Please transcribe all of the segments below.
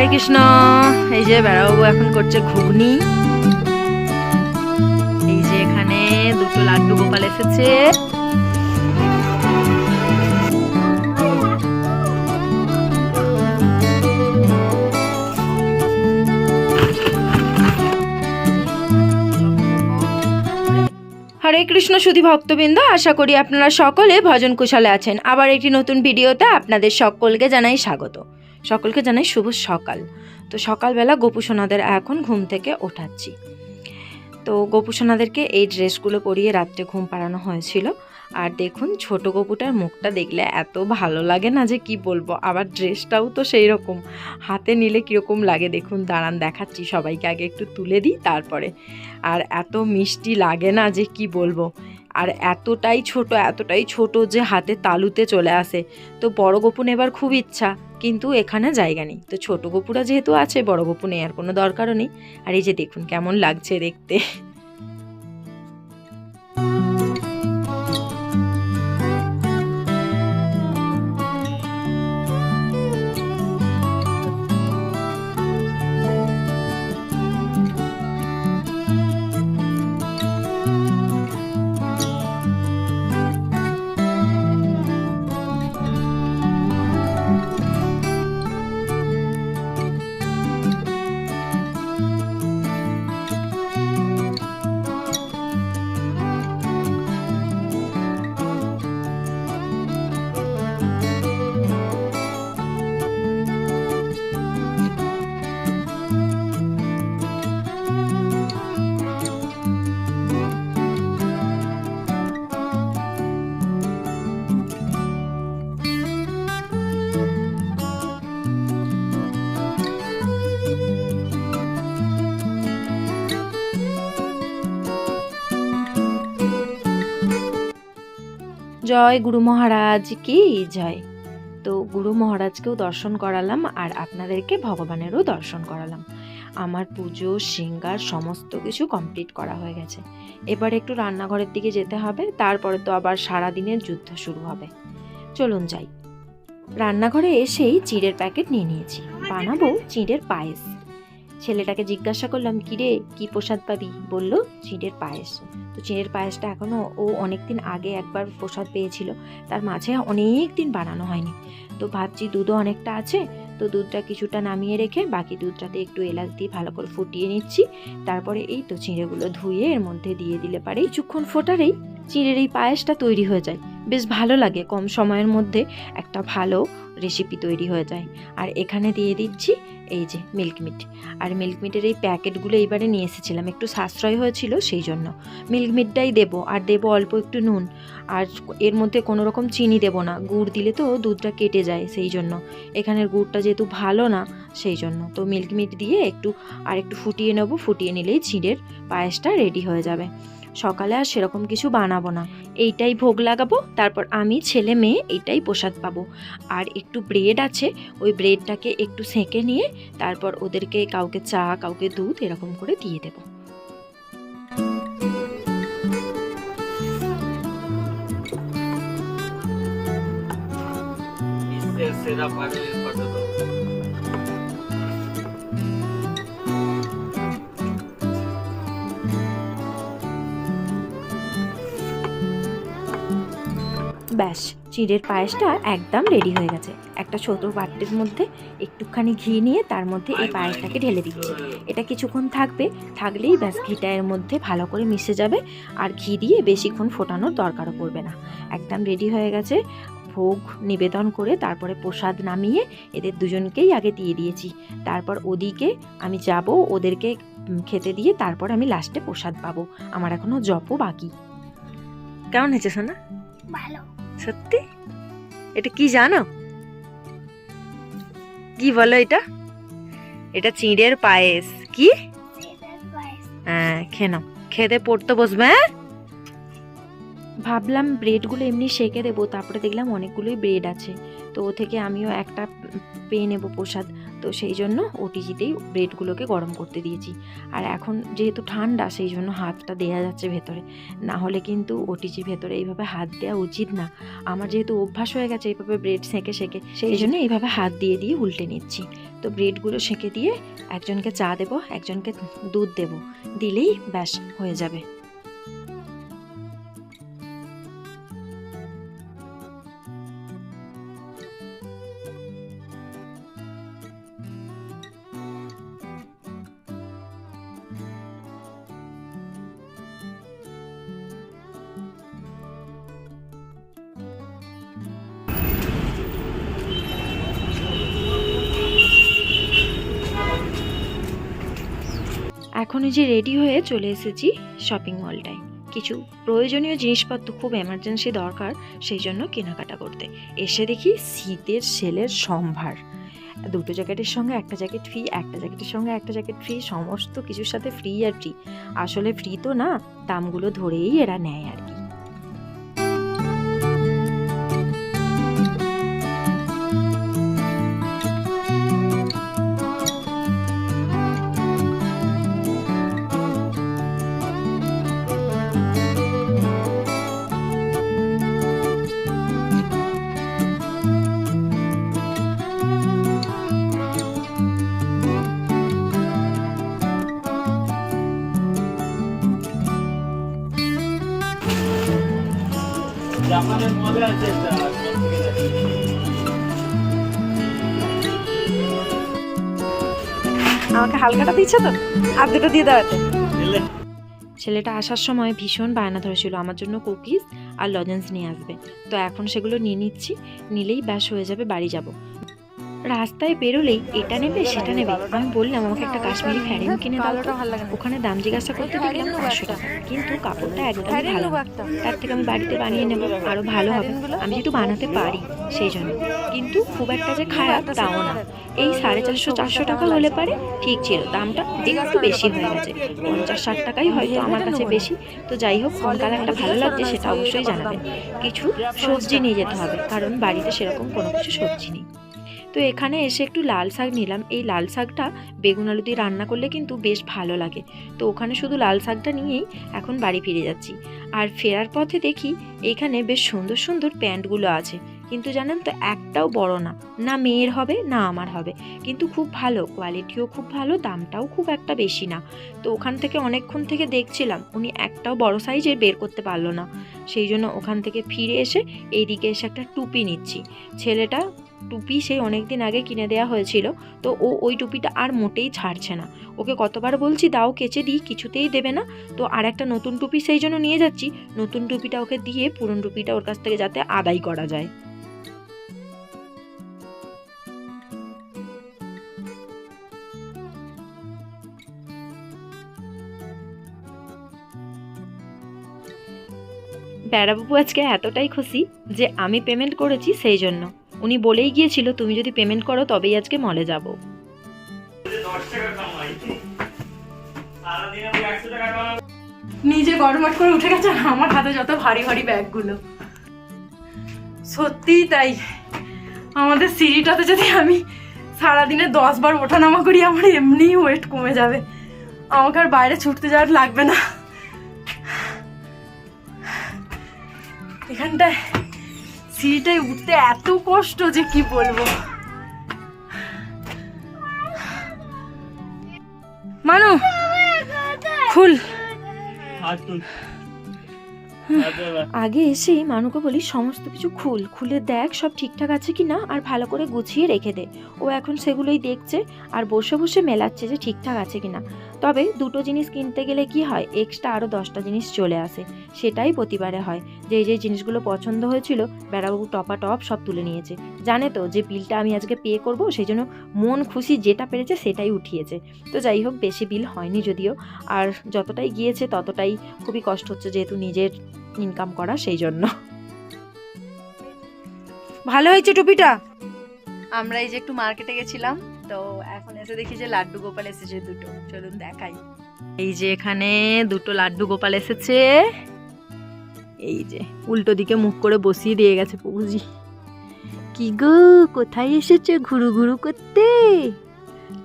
হরে কৃষ্ণ। এই যে বেড়াবাবু এখন করছে ঘুগনি। এই যে এখানে দুটো লাড্ডু গোপাল এসেছে। হরে কৃষ্ণ সুধী ভক্তবৃন্দ, আশা করি আপনারা সকলে ভজন কুশলে আছেন। আবার একটি নতুন ভিডিওতে আপনাদের সকলকে জানাই স্বাগত। সকলকে জানাই শুভ সকাল। তো সকালবেলা গোপুসোনাদের এখন ঘুম থেকে ওঠাচ্ছি। তো গোপুসোনাদেরকে এই ড্রেসগুলো পরিয়ে রাত্রে ঘুম পাড়ানো হয়েছিল। আর দেখুন, ছোট গপুটার মুখটা দেখলে এত ভালো লাগে না যে কি বলব, আবার ড্রেসটাও তো সেই রকম হাতে নিলে কীরকম লাগে? দেখুন, দাঁড়ান, দেখাচ্ছি সবাইকে, আগে একটু তুলে দিই, তারপরে। আর এত মিষ্টি লাগে না যে কি বলব। আর এতটাই ছোট এতটাই ছোট যে হাতে তালুতে চলে আসে। তো বড় গোপু নেবার খুব ইচ্ছা, কিন্তু এখানে জায়গা নেই। তো ছোট গোপুরা যেহেতু আছে, বড় গোপু নেওয়ার কোনো দরকারও নেই। আর এই যে দেখুন, কেমন লাগছে দেখতে। জয় গুরু মহারাজ কি জয়। তো গুরু মহারাজকেও দর্শন করালাম আর আপনাদেরকে ভগবানেরও দর্শন করালাম। আমার পুজো, সিঙ্গার সমস্ত কিছু কমপ্লিট করা হয়ে গেছে। এবার একটু রান্নাঘরের দিকে যেতে হবে, তারপরে তো আবার সারা দিনের যুদ্ধ শুরু হবে। চলুন যাই। রান্নাঘরে এসেই চিড়ের প্যাকেট নিয়ে নিয়েছি। বানাবো চিড়ের পায়েস। ছেলেটাকে জিজ্ঞাসা করলাম, কিরে, কি প্রসাদ পাবি? বলল চিড়ের পায়েস। তো চিড়ের পায়েসটা এখনও ও অনেক দিন আগে একবার প্রসাদ পেয়েছিল। তার মাঝে অনেক দিন বানানো হয়নি। তো ভাবছি দুধও অনেকটা আছে, তো দুধটা কিছুটা নামিয়ে রেখে বাকি দুধটাতে একটু এলাচ দিয়ে ভালো করে ফুটিয়ে নিচ্ছি। তারপরে এই তো চিঁড়েগুলো ধুয়ে এর মধ্যে দিয়ে দিলে পারে কিছুক্ষণ ফোটারেই চিঁড়ের এই পায়েসটা তৈরি হয়ে যায়। বেশ ভালো লাগে। কম সময়ের মধ্যে একটা ভালো রেসিপি তৈরি হয়ে যায়। আর এখানে দিয়ে দিচ্ছি এই যে মিল্ক মিট আর মিল্ক মিটের এই প্যাকেটগুলো এইবারে নিয়ে এসেছিলাম। একটু সাশ্রয় হয়েছিল সেই জন্য। মিল্ক মিটটাই দেবো। আর দেবো অল্প একটু নুন। আর এর মধ্যে কোনো রকম চিনি দেবো না। গুড় দিলে তো দুধটা কেটে যায় সেই জন্য। এখানের গুড়টা যেহেতু ভালো না সেই জন্য। তো মিল্ক মিট দিয়ে একটু আর একটু ফুটিয়ে নেব। ফুটিয়ে নিলেই চিড়ের পায়েসটা রেডি হয়ে যাবে। সকালে আর সেরকম কিছু বানাবো না। এইটাই ভোগ লাগাবো, তারপর আমি ছেলে মেয়ে এইটাই প্রসাদ পাবো। আর একটু ব্রেড আছে, ওই ব্রেডটাকে একটু সেঁকে নিয়ে তারপর ওদেরকে কাউকে চা, কাউকে দুধ এরকম করে দিয়ে দেবো। Este será para el ব্যাস, চিড়ের পায়েসটা একদম রেডি হয়ে গেছে। একটা ছোট পাত্রের মধ্যে একটুখানি ঘি নিয়ে তার মধ্যে এই পায়েসটাকে ঢেলে দিচ্ছি এটা কিছুক্ষণ থাকবে, থাকলেই ব্যাস ঘিটা এর মধ্যে ভালো করে মিশে যাবে আর ঘি দিয়ে বেশিক্ষণ ফোটানোর দরকারও পড়বে না। একদম রেডি হয়ে গেছে। ভোগ নিবেদন করে তারপরে প্রসাদ নামিয়ে এদের দুজনকেই আগে দিয়ে দিয়েছি। তারপর ওদিকে আমি যাব, ওদেরকে খেতে দিয়ে তারপর আমি লাস্টে প্রসাদ পাবো। আমার এখনও জপও বাকি। কেমন হয়েছে সোনা? ভালো। সত্যি? এটা কি জানো? কি বলো এটা? এটা চিঁড়ের পায়েস। কি? হ্যাঁ খেয়ে নাও। খেতে পড়তে বসবে হ্যাঁ? ভাবলাম ব্রেডগুলো এমনি সেকে দেবো, তারপরে দেখলাম অনেকগুলোই ব্রেড আছে। তো ও থেকে আমিও একটা পেয়ে নেব প্রসাদ। তো সেই জন্য ওটিজিতেই ব্রেডগুলোকে গরম করতে দিয়েছি। আর এখন যেহেতু ঠান্ডা, সেই জন্য হাতটা দেওয়া যাচ্ছে ভেতরে। না হলে কিন্তু ওটিজির ভেতরে এইভাবে হাত দেওয়া উচিত না। আমার যেহেতু অভ্যাস হয়ে গেছে এইভাবে ব্রেড সেঁকে সেঁকে, সেই জন্য এইভাবে হাত দিয়ে দিয়ে উল্টে নিচ্ছি। তো ব্রেডগুলো সেঁকে দিয়ে একজনকে চা দেবো, একজনকে দুধ দেবো। দিলেই ব্যাস হয়ে যাবে। এখন যে রেডি হয়ে চলে এসেছি শপিং মলটায় কিছু প্রয়োজনীয় জিনিসপত্র খুব এমার্জেন্সি দরকার, সেই জন্য কেনাকাটা করতে। এসে দেখি শীতের সেলের সম্ভার। দুটো জ্যাকেটের সঙ্গে একটা জ্যাকেট ফ্রি একটা জ্যাকেটের সঙ্গে একটা জ্যাকেট ফ্রি সমস্ত কিছুর সাথে ফ্রি আর ফ্রি আসলে ফ্রি তো না, দামগুলো ধরেই এরা নেয় আর কি। আমাকে হালকাটা দিচ্ছে তো? আর দুটো দিয়ে দেওয়াতে ছেলেটা আসার সময় ভীষণ বায়না ধরেছিল আমার জন্য কুকিজ আর লজেন্স নিয়ে আসবে। তো এখন সেগুলো নিয়ে নিচ্ছি নিলেই ব্যাস হয়ে যাবে বাড়ি যাব। রাস্তায় বেরোলেই এটা নেবে সেটা নেবে। আমি বললাম আমাকে একটা কাশ্মীরি ফ্যারিন কিনে দাও তো। ওখানে দাম জিজ্ঞাসা করতে দেখলাম পাঁচশো টাকা। কিন্তু কাপড়টা একদমই ভালো। তার থেকে আমি বাড়িতে বানিয়ে নেব আরও ভালো হবে। আমি যেহেতু বানাতে পারি সেই জন্য। কিন্তু খুব একটা যে খারাপ তাও না। এই সাড়ে চারশো চারশো টাকা হলে পারে ঠিক ছিল। দামটা একটু বেশি হয়ে গেছে। পঞ্চাশ ষাট টাকাই হয়তো আমার কাছে বেশি। তো যাই হোক কোন কালারটা ভালো লাগছে সেটা অবশ্যই জানাবেন। কিছু সবজি নিয়ে যেতে হবে কারণ বাড়িতে সেরকম কোনো কিছু সবজি নেই। তো এখানে এসে একটু লাল শাক নিলাম। এই লাল শাকটা বেগুন আলু দিয়ে রান্না করলে কিন্তু বেশ ভালো লাগে। তো ওখানে শুধু লাল শাকটা নিয়েই এখন বাড়ি ফিরে যাচ্ছি। আর ফেরার পথে দেখি এইখানে বেশ সুন্দর সুন্দর প্যান্টগুলো আছে। কিন্তু জানেন তো, একটাও বড় না। না মেয়ের হবে, না আমার হবে। কিন্তু খুব ভালো, কোয়ালিটিও খুব ভালো, দামটাও খুব একটা বেশি না। তো ওখান থেকে অনেকক্ষণ থেকে দেখছিলাম, উনি একটাও বড় সাইজের বের করতে পারল না। সেই জন্য ওখান থেকে ফিরে এসে এইদিকে এসে একটা টুপি নিচ্ছি। ছেলেটা টুপি সেই অনেক দিন আগে কিনে দেওয়া হয়েছিল, তো ও ওই টুপিটা আর মোটেই ছাড়ছে না। ওকে কতবার বলছি, দাও কেচে দিই, কিছুতেই দেবে না। তো আর একটা নতুন টুপি সেই জন্য নিয়ে যাচ্ছি। নতুন টুপিটা ওকে দিয়ে পুরনো টুপিটা ওর কাছ থেকে যাতে আদায় করা যায়। বেড়াবাবু আজকে এতটাই খুশি যে আমি পেমেন্ট করেছি সেই জন্য। উনি বলেই গিয়েছিল, তুমি যদি পেমেন্ট করো, তবেই আজকে মলে যাব। নিজে গরমাট করে উঠে গেছে আমার হাতে যত ভারী ভারী ব্যাগগুলো। সত্যিই তাই। আমাদের সিঁড়িটাতে যদি আমি সারাদিনে দশ বার ওঠানামা করি, আমার এমনিই ওয়েট কমে যাবে। আমাকে আর বাইরে ছুটতে যাওয়ার লাগবে না। এখানটায় সিঁড়িটায় উঠতে এত কষ্ট যে কি বলব? মানু খুল। আগে এসেই মানুকে বলি, সমস্ত কিছু খুল, খুলে দেখ সব ঠিকঠাক আছে কি না, আর ভালো করে গুছিয়ে রেখে দে। ও এখন সেগুলোই দেখছে আর বসে বসে মেলাচ্ছে যে ঠিকঠাক আছে কি না। তবে দুটো জিনিস কিনতে গেলে কি হয় এক্সট্রা আরও দশটা জিনিস চলে আসে, সেটাই প্রতিবারে হয়। যে যে জিনিসগুলো পছন্দ হয়েছিল, বেড়াবাবু টপা টপ সব তুলে নিয়েছে। জানে তো যে বিলটা আমি আজকে পে করব, সেই জন্য মন খুশি যেটা পেরেছে সেটাই উঠিয়েছে। তো যাই হোক, বেশি বিল হয়নি যদিও। আর যতটাই গিয়েছে ততটাই খুবই কষ্ট হচ্ছে, যেহেতু নিজের ইনকাম করা সেই জন্য। ভালো হয়েছে টুপিটা? আমরা এই যে একটু মার্কেটে গেছিলাম, তো এখন এসে দেখি যে লাড্ডু গোপাল এসেছে দুটো। চলুন দেখাই। এই যে এখানে দুটো লাড্ডু গোপাল এসেছে। এই যে উল্টো দিকে মুখ করে বসিয়ে দিয়ে গেছে প্রভুজি কি গো, কোথায় এসেছে ঘুরু ঘুরু করতে?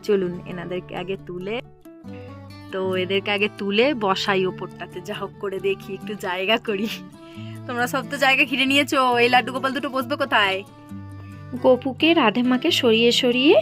চলুন এনাদেরকে আগে তুলে তো এদেরকে আগে তুলে বসাই ওপরটাতে, যা হোক করে দেখি, একটু জায়গা করি। তোমরা সব তো জায়গা ঘিরে নিয়েছো, এই লাড্ডু গোপাল দুটো বসবে কোথায়? গপুকে রাধেমাকে সরিয়ে সরিয়ে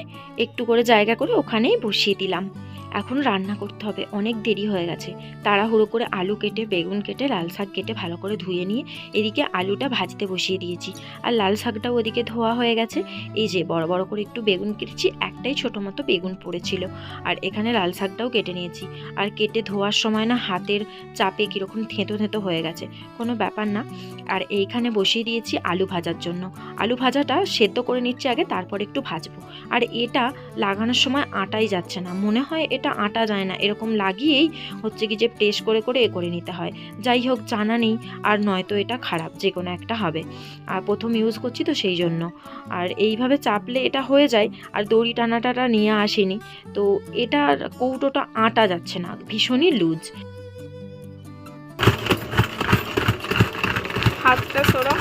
একটু করে জায়গা করে ওখানেই বসিয়ে দিলাম। এখন রান্না করতে হবে। অনেক দেরি হয়ে গেছে। তাড়াহুড়ো করে আলু কেটে, বেগুন কেটে, লাল শাক কেটে ভালো করে ধুয়ে নিয়ে এদিকে আলুটা ভাজতে বসিয়ে দিয়েছি। আর লাল শাকটাও ওদিকে ধোয়া হয়ে গেছে। এই যে বড় বড় করে একটু বেগুন কেটেছি, একটাই ছোটো মতো বেগুন পড়েছিল। আর এখানে লাল শাকটাও কেটে নিয়েছি। আর কেটে ধোয়ার সময় না হাতের চাপে কীরকম থেঁতো থেঁতো হয়ে গেছে। কোনো ব্যাপার না। আর এইখানে বসিয়ে দিয়েছি আলু ভাজার জন্য। আলু ভাজাটা সেদ্ধ করে নিচ্ছি আগে, তারপর একটু ভাজবো। আর এটা লাগানোর সময় আটাই যাচ্ছে না। মনে হয় এটা আটা যায় না। এরকম লাগিয়েই হচ্ছে কি যে প্রেস করে করে এ করে নিতে হয়। যাই হোক, জানা নেই, আর নয়তো এটা খারাপ, যে কোনো একটা হবে। আর প্রথম ইউজ করছি তো সেই জন্য। আর এইভাবে চাপলে এটা হয়ে যায়, আর দড়ি টানাটাটা নিয়ে আসেনি। তো এটার কৌটোটা আটা যাচ্ছে না, ভীষণই লুজ হাতটা সরা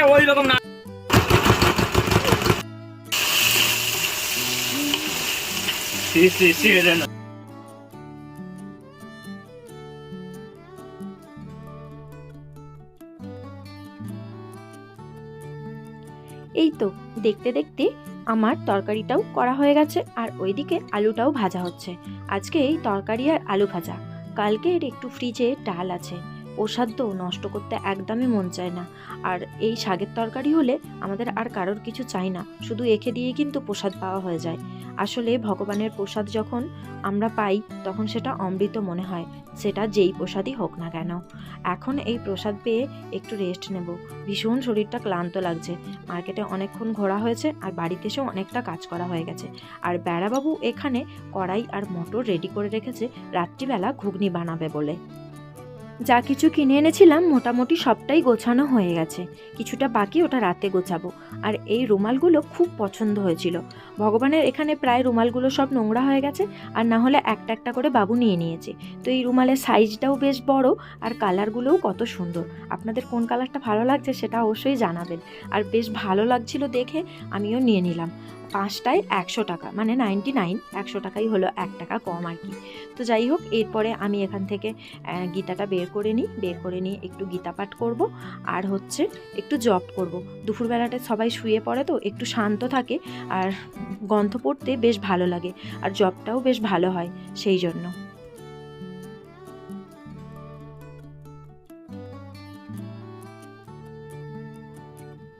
আরে ওই রকম না সি সি সি না এই তো দেখতে দেখতে আমার তরকারিটাও করা হয়ে গেছে আর ওইদিকে আলুটাও ভাজা হচ্ছে। আজকে এই তরকারি আর আলু ভাজা। কালকের একটু ফ্রিজে ডাল আছে। প্রসাদ নষ্ট করতে একদমই মন চায় না। আর এই শাকের তরকারি হলে আমাদের আর কারোর কিছু চাই না, শুধু এখে দিয়েই কিন্তু প্রসাদ পাওয়া হয়ে যায়। আসলে ভগবানের প্রসাদ যখন আমরা পাই, তখন সেটা অমৃত মনে হয়, সেটা যেই প্রসাদই হোক না কেন। এখন এই প্রসাদ পেয়ে একটু রেস্ট নেব। ভীষণ শরীরটা ক্লান্ত লাগছে। মার্কেটে অনেকক্ষণ ঘোরা হয়েছে, আর বাড়িতে এসেও অনেকটা কাজ করা হয়ে গেছে। আর বেড়াবাবু এখানে কড়াই আর মটর রেডি করে রেখেছে, রাত্রিবেলা ঘুগনি বানাবে বলে। যা কিছু কিনে এনেছিলাম মোটামুটি সবটাই গোছানো হয়ে গেছে। কিছুটা বাকি ওটা রাতে গোছাবো। আর এই রুমালগুলো খুব পছন্দ হয়েছিল। ভগবানের এখানে প্রায় রুমালগুলো সব নোংরা হয়ে গেছে, আর না হলে একটা একটা করে বাবু নিয়ে নিয়েছে। তো এই রুমালের সাইজটাও বেশ বড়, আর কালারগুলোও কত সুন্দর। আপনাদের কোন কালারটা ভালো লাগছে সেটা অবশ্যই জানাবেন। আর বেশ ভালো লাগছিল দেখে আমিও নিয়ে নিলাম। পাঁচটায় একশো টাকা মানে নাইনটি নাইন একশো টাকাই হলো এক টাকা কম আর কি। তো যাই হোক, এরপরে আমি এখান থেকে গীতাটা বের করে নিই, বের করে নিয়ে একটু গীতা পাঠ করব, আর হচ্ছে একটু জব করব। দুপুরবেলাটা সবাই শুয়ে পড়ে তো, একটু শান্ত থাকে, আর গন্ধ পড়তে বেশ ভালো লাগে, আর জবটাও বেশ ভালো হয়, সেই জন্য।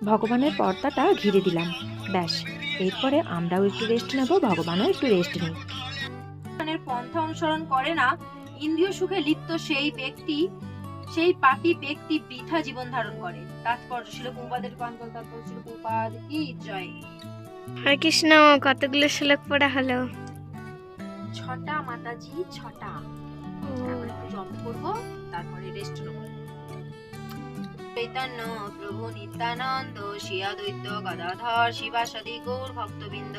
ভগবানের পর্দাটা ঘিরে দিলাম, ব্যাস। এরপরে আমরাও একটু রেস্ট নেব ভগবানও একটু রেস্ট নেই পন্থা অনুসরণ করে না ইন্দ্রিয় সুখে লিপ্ত সেই ব্যক্তি সেই পাপী ব্যক্তি বৃথা জীবন ধারণ করে। তাৎপর্য ছিল প্রপাদের পাঞ্চল তাৎপর্য ছিল প্রপাদ কি জয়। হরে কৃষ্ণ কতগুলো শ্লোক পড়া হলো? ছটা মাতাজি ছটা। এখন একটু জপ করব তারপরে রেস্ট নেব। চৈতন্য প্রভু নিত্যানন্দ শিয়া দৈত্য গদাধর শিবাসাদি গৌর ভক্তবৃন্দ।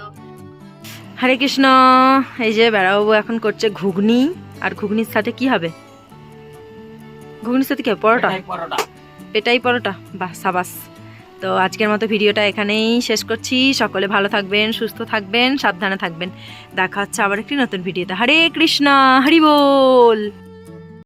হরে কৃষ্ণ। এই যে বেড়াবাবু এখন করছে ঘুগনি। আর ঘুগনির সাথে কি হবে? ঘুগনির সাথে কি হবে? পরোটা? এটাই পরোটা। এটাই পরোটা? বাহ সাবাস। তো আজকের মতো ভিডিওটা এখানেই শেষ করছি। সকলে ভালো থাকবেন সুস্থ থাকবেন সাবধানে থাকবেন। দেখা হচ্ছে আবার একটি নতুন ভিডিওতে। হরে কৃষ্ণ হরি বল!